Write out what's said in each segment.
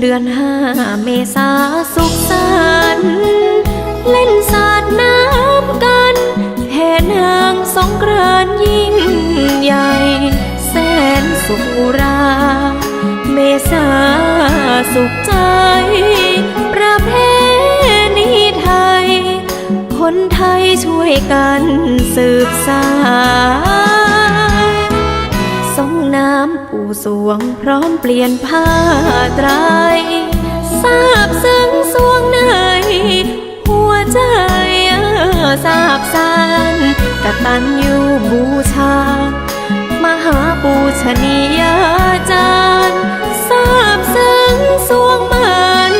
เดือนห้าเมษาสุขสันต์เล่นสาดน้ำกันแห่นางสงกรานยิ่งใหญ่ แสนสุขอุรา เมษาสุขใจ ประเพณีไทย คนไทยช่วยกันสืบสาน พร้อมเปลี่ยนผ้าไตรทราบซึ้งสวงใน หัวใจทราบสานกตัญญูบูชา มหาปูชนียาจารย์ทราบซึ้งสวงมัน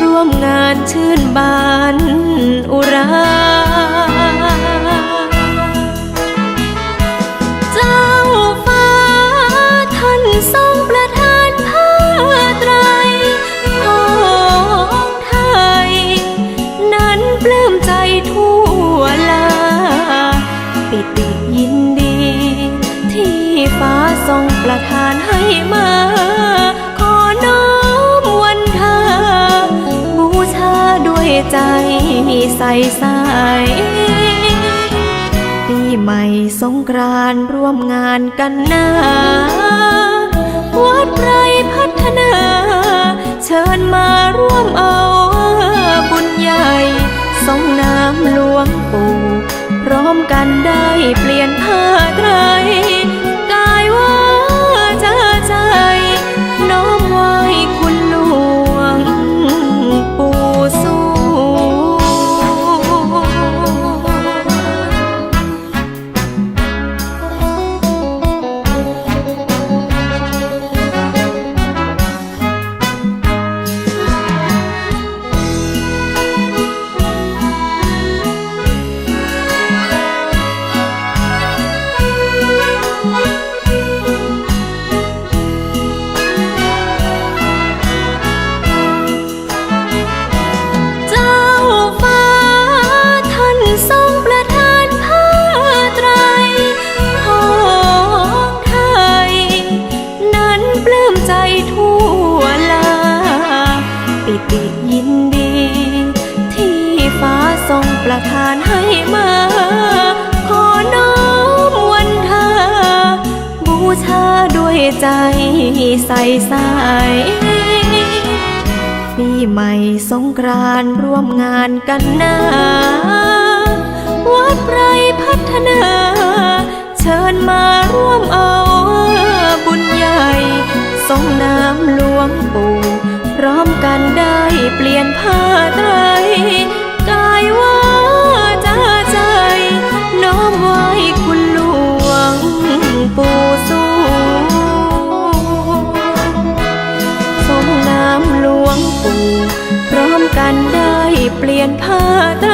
ร่วมงานชื่นบาน มาขอน้อมวันทาบูชาด้วยใจใสใสปีใหม่สงกรานต์ร่วมงานกันนะวัดไรพัฒนา เชิญมาร่วมเอาบุญใหญ่สงน้ำหลวงปู่พร้อมกันได้เปลี่ยนผ้าไตร ทรงประทานให้มาขอน้อมวันทาบูชาด้วยใจใสใสปีใหม่สงกรานต์ร่วมงานกันนะวัดไรพัฒนา เชิญมาร่วมเอาบุญใหญ่สงน้ำหลวงปู่พร้อมกันได้เปลี่ยนผ้าไตรก กันได้เปลี่ยนผ้าไตร